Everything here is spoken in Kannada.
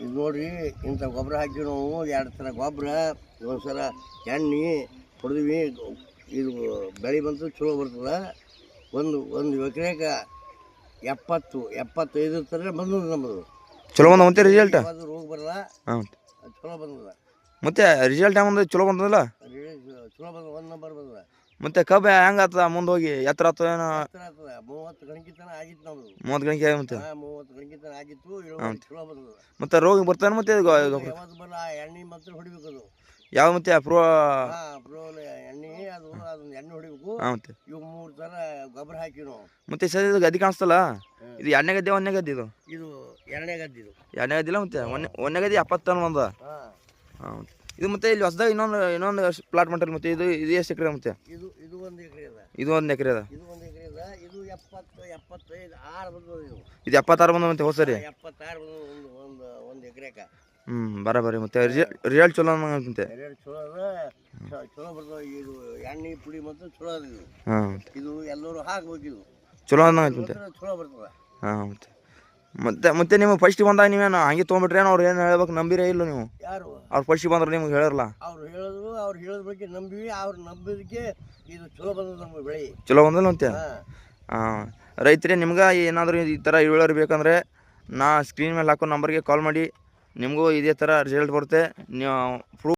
ಇದು ನೋಡಿರಿ ಇಂಥ ಗೊಬ್ಬರ ಹಾಕಿ ನಾವು ಎರಡು ಥರ ಗೊಬ್ಬರ ಒಂದು ಸಲ ಎಣ್ಣೆ ಹೊಡೆದ್ವಿ ಇದು ಬೆಳೆ ಬಂತು ಚಲೋ ಬರ್ತದೆ. ಒಂದು ಒಂದು ಎಕರೆಗೆ ಎಪ್ಪತ್ತು ಎಪ್ಪತ್ತೈದು ಥರ ಬಂದದ ನಮ್ಮದು ಚಲೋ ಬಂದ ಮತ್ತೆ ರಿಸಲ್ಟ್ ಅದು ರೋಗ ಬರಲ್ಲ. ಹಾಂ ಚಲೋ ಬಂದದ. ಮತ್ತೆ ರಿಸಲ್ಟ್ ಹೆಂಗೆ ಚಲೋ ಬಂದದಲ್ಲ? ಚಲೋ ಬಂದ ಒಂದು ನಂಬರ್ ಬಂದದ. ಮತ್ತೆ ಕಬ್ಬ ಹೆಂಗೆ ಆತದ ಮುಂದೆ ಹೋಗಿ ಎತ್ತರ ಮೂವತ್ತು ಗಣಕಿ ಆಗಿತ್ತು ನಮ್ದು. ಮೂವತ್ತು ಗಂಟೆ ಮತ್ತೆ? ಮೂವತ್ತು ಗಣಕಿ ಆಗಿತ್ತು. ಚಲೋ ಮತ್ತೆ ರೋಗ ಬರ್ತಾನೆ ಮತ್ತೆ ಇದು ಗೊ- ಗೊಬ್ಬರ ಯಾವತ್ತು ಬರಲ್ಲ ಆ ಎಣ್ಣೆ ಮಾತ್ರ ಹೊಡಿಬೇಕು ಅದು. ಯಾವ ಮತ್ತೆ? ಪ್ರೋ ಹಾ ಎಣ್ಣೆ ಅದು ಅದನ್ನ ಎಣ್ಣೆ ಹೊಡಿಬೇಕು. ಹಾಂ ಮತ್ತೆ? ಇವು ಮೂರು ತರ ಗೊಬ್ಬರ ಹಾಕಿ ನಾವು ಮತ್ತೆ ಸರಿ ಇದು ಗದ್ದೆ ಕಾಣಿಸ್ತಲ್ಲ? ಇದು ಎಣ್ಣೆ ಗದ್ದೆ ಒಂದನೇ ಗದ್ದೆ ಇದು? ಇದು ಎರಡನೇ ಗದ್ದಿದು. ಎರಡನೇ ಗದ್ದಿಲ್ಲ ಮತ್ತೆ? ಒಂದೇ ಒಂದನೇ ಗದ್ದೆ ಎಪ್ಪತ್ತು ಒಂದ? ಹಾ. ಹಾಂ ಇದು ಮತ್ತೆ ಇಲ್ಲಿ ಹೊಸದಾಗಿ ಇನ್ನೊಂದು ಇನ್ನೊಂದು ಪ್ಲಾಟ್ ಮಾಡ್ತಾರೆ ಮತ್ತೆ ಇದು ಇದು ಎಷ್ಟು ಎಕರೆ ಮತ್ತೆ? ಇದು ಇದು ಒಂದು ಎಕರೆ ಅದ. ಇದು ಒಂದು ಎಕರೆ ಅದ? ಇದು ಒಂದು ಎಕರೆ ಅದ. ಇದು ಎಪ್ಪತ್ತು ಎಪ್ಪತ್ತೈದು ಆರು ಬಂದದ ಇದು. ಇದು ಎಪ್ಪತ್ತಾರು ಬಂದ ಮತ್ತೆ ಹೊಸರಿ? ಸರಿ ಎಪ್ಪತ್ತಾರು ಬಂದದ ಒಂದು ಒಂದು ಒಂದು ಎಕರೆಕ. ಹ್ಞೂ ಬರಬರಿ ಮತ್ತೆ ರಿಯಲ್ ಚಲೋ ರಿಯಲ್ ಚಲೋ ಅದ. ಚಲೋ ಬರ್ತದೆ ಇದು ಎಣ್ಣೆ ಪುಡಿ ಮತ್ತು ಚಲೋ ಅದ ಇದು. ಹಾಂ ಇದು ಎಲ್ಲರೂ ಹಾಕ್ಬೇಕು ಇದು. ಚಲೋ ಚಲೋ ಬರ್ತದ ಹಾಂ ಮತ್ತೆ. ಮತ್ತೆ ಮತ್ತೆ ನಿಮ್ಗೆ ಫಸ್ಟ್ ಬಂದಾಗ ನೀವೇನು ಹಂಗೆ ತೊಗೊಂಬಿಟ್ರೇನು ಅವ್ರು ಏನು ಹೇಳ್ಬೇಕು ನಂಬಿರೇ ಇಲ್ಲ ನೀವು? ಯಾರು? ಅವ್ರು ಫಸ್ಟ್ ಬಂದ್ರೆ ನಿಮ್ಗೆ ಹೇಳಿರಲ್ಲ ಅವ್ರು ಹೇಳಿದ್ರು ಅವ್ರು ಹೇಳಿದ ಬಗ್ಗೆ ನಂಬಿವಿ ಅವ್ರು ನಂಬಿದಕ್ಕೆ ಇದು ಚಲೋ ಬಂದದ ನಮ್ಗೆ ಬೆಳೆ. ಚಲೋ ಬಂದಲ್ಲ ಅಂತ ಹಾ. ಹಾಂ ರೈತರೇ ನಿಮ್ಗೆ ಏನಾದರೂ ಈ ಥರ ಇಳುವರಿ ಬೇಕಂದರೆ ನಾ ಸ್ಕ್ರೀನ್ ಮೇಲೆ ಹಾಕೋ ನಂಬರ್ಗೆ ಕಾಲ್ ಮಾಡಿ ನಿಮಗೂ ಇದೇ ಥರ ರಿಸಲ್ಟ್ ಬರುತ್ತೆ. ನೀವು ಪ್ರೂಫ್